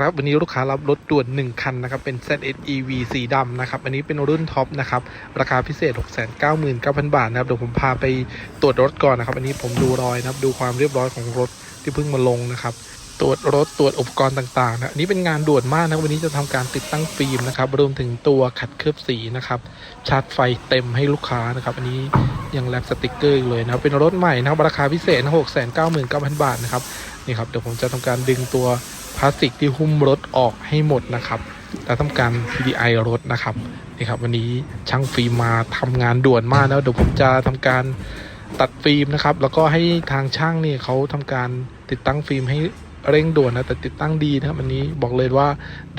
ครับวันนี้ลูกค้ารับรถด่วน 1 คันนะครับ เป็น ZS EV สีดำนะครับ อันนี้เป็นรุ่นท็อปนะครับ ราคาพิเศษ 699,000 บาทนะครับ เดี๋ยวผมพาไปตรวจรถก่อนนะครับ อันนี้ผมดูรอยนะครับ ดูความเรียบร้อยของรถที่เพิ่งมาลงนะครับตรวจรถตรวจอุปกรณ์ต่างๆนะอันนี้เป็นงานด่วนมากนะวันนี้จะทำการติดตั้งฟิล์มนะครับรวมถึงตัวขัดเคลือบสีนะครับชาร์จไฟเต็มให้ลูกค้านะครับอันนี้ยังแลบสติกเกอร์เลยนะเป็นรถใหม่นะครับราคาพิเศษนะ699,000บาทนะครับนี่ครับเดี๋ยวผมจะทำการดึงตัว พลาสติกที่หุ้มรถออกให้หมดนะครับ แล้วทำการ PDI รถนะครับนี่ครับ วันนี้ช่างฟิล์มมาทำงานด่วนมากนะเดี๋ยวผมจะทำการตัดฟิล์มนะครับ แล้วก็ให้ทางช่างนี่เขาทำการติดตั้งฟิล์มให้เร่งด่วนนะแต่ติดตั้งดีนะครับอันนี้บอกเลยว่า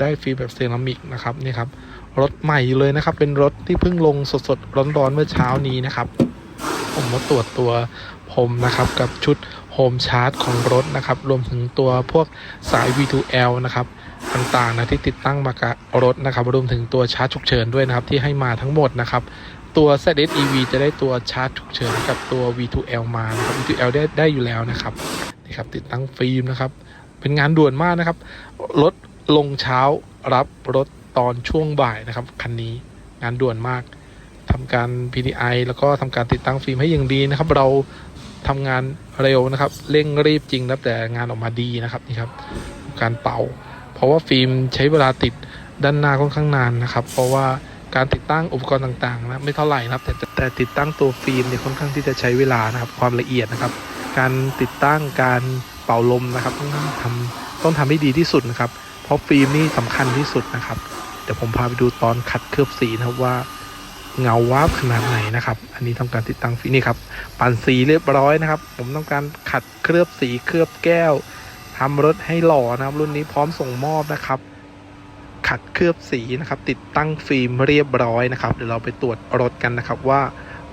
ได้ฟิล์มแบบเซรามิกนะครับนี่ครับรถใหม่เลยนะครับ เป็นรถที่เพิ่งลงสดๆร้อนๆเมื่อเช้านี้นะครับ ผมมาตรวจตัวผมนะครับกับชุด โฮมชาร์จของรถนะครับ รวมถึงตัวพวกสาย V2L นะครับต่างๆนะที่ติดตั้งมากับรถนะครับ รวมถึงตัวชาร์จฉุกเฉินด้วยนะครับ ที่ให้มาทั้งหมดนะครับ ตัว ZS EV จะได้ตัวชาร์จฉุกเฉินกับตัว V2L มานะครับ V2L ได้ได้อยู่แล้วนะครับนี่ครับติดตั้งฟิล์มนะครับ เป็นงานด่วนมากนะครับรถลงเช้ารับรถตอนช่วงบ่ายนะครับคันนี้งานด่วนมากทำการ PDI แล้วก็ทำการติดตั้งฟิล์มให้อย่างดีนะครับ เรา ทำงานเร็วนะครับ เร่งรีบจริงนะแต่งานออกมาดีนะครับนี่ครับ การเป่า เพราะว่าฟิล์มใช้เวลาติดด้านหน้าค่อนข้างนานนะครับ เพราะว่าการติดตั้งอุปกรณ์ต่างๆนะไม่เท่าไหร่นะครับ แต่แต่ติดตั้งตัวฟิล์มเนี่ยค่อนข้างที่จะใช้เวลานะครับ ความละเอียดนะครับ การติดตั้งการเป่าลมนะครับ ต้องทำต้องทำให้ดีที่สุดนะครับ เพราะฟิล์มนี่สำคัญที่สุดนะครับเดี๋ยวผมพาไปดูตอนขัดเคลือบสีนะครับว่า เงาวาบขนาดไหนนะครับ อันนี้ทำการติดตั้งฟินี่ครับปั่นสีเรียบร้อยนะครับ ผมต้องการขัดเคลือบสีเคลือบแก้วทำรถให้หล่อนะครับ รุ่นนี้พร้อมส่งมอบนะครับ ขัดเคลือบสีนะครับ ติดตั้งฟิล์มเรียบร้อยนะครับ เดี๋ยวเราไปตรวจรถกันนะครับว่า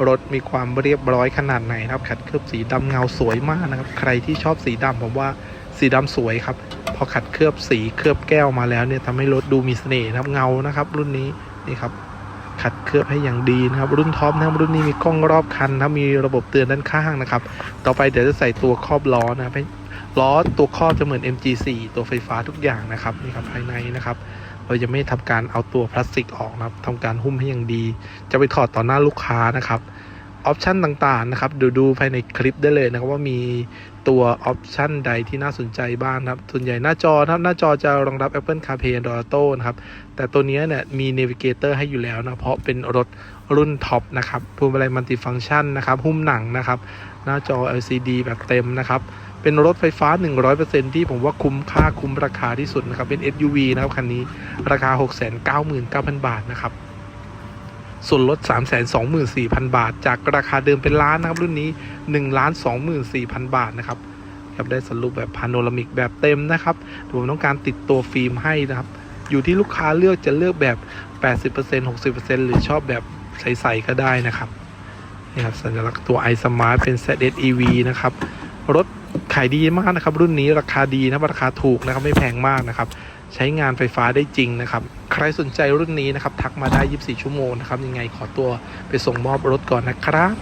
รถมีความเรียบร้อยขนาดไหนนะครับ ขัดเคลือบสีดำเงาสวยมากนะครับ ใครที่ชอบสีดำผมว่าสีดำสวยครับ พอขัดเคลือบสีเคลือบแก้วมาแล้วเนี่ยทำให้รถดูมีเสน่ห์นะครับเงานะครับ รุ่นนี้นี่ครับ ขัดเคลือบให้อย่างดีนะครับ รุ่นท็อปนะครับรุ่นนี้มีกล้องรอบคันนะครับมีระบบเตือนด้านข้างนะครับ ต่อไปเดี๋ยวจะใส่ตัวครอบล้อนะครับล้อตัวครอบจะเหมือน MG4 ตัวไฟฟ้าทุกอย่างนะครับนี่ครับภายในนะครับ เราจะไม่ทำการเอาตัวพลาสติกออกนะครับทำการหุ้มให้อย่างดี จะไปถอดต่อหน้าลูกค้านะครับ ออปชันต่างๆนะครับดูดูภายในคลิปได้เลยนะครับว่ามีตัวออปชันใดที่น่าสนใจบ้างครับ ส่วนใหญ่หน้าจอนะครับหน้าจอจะรองรับ Apple CarPlay Android Auto นะครับ แต่ตัวนี้เนี่ยมี Navigator ให้อยู่แล้วนะ เพราะเป็นรถรุ่นท็อปนะครับพวงมาลัยมัลติฟังชันนะครับ หุ้มหนังนะครับ หน้าจอ LCD แบบเต็มนะครับ เป็นรถไฟฟ้า 100%ที่ผมว่าคุ้มค่าคุ้มราคาที่สุดนะครับ เป็น SUV นะครับคันนี้ราคา 699,000 บาทนะครับ ส่วนลด 324,000 บาท จากราคาเดิมเป็นล้านนะครับ รุ่นนี้1 24,000 บาทนะครับครับได้สรุปแบบพาโนรามิกแบบเต็มนะครับผมต้องการติดตัวฟิล์มให้นะครับ อยู่ที่ลูกค้าเลือกจะเลือกแบบ 80% 60%หรือชอบแบบใสๆก็ได้นะครับนี่ครับสัญลักษณ์ตัว iSmart เป็น ZS EV นะครับ รถขายดีมากนะครับ รุ่นนี้ราคาดีนะราคาถูกนะครับไม่แพงมากนะครับ ใช้งานไฟฟ้าได้จริงนะครับ ใครสนใจรุ่นนี้นะครับ ทักมาได้ 24 ชั่วโมงนะครับ ยังไงขอตัวไปส่งมอบรถก่อนนะครับ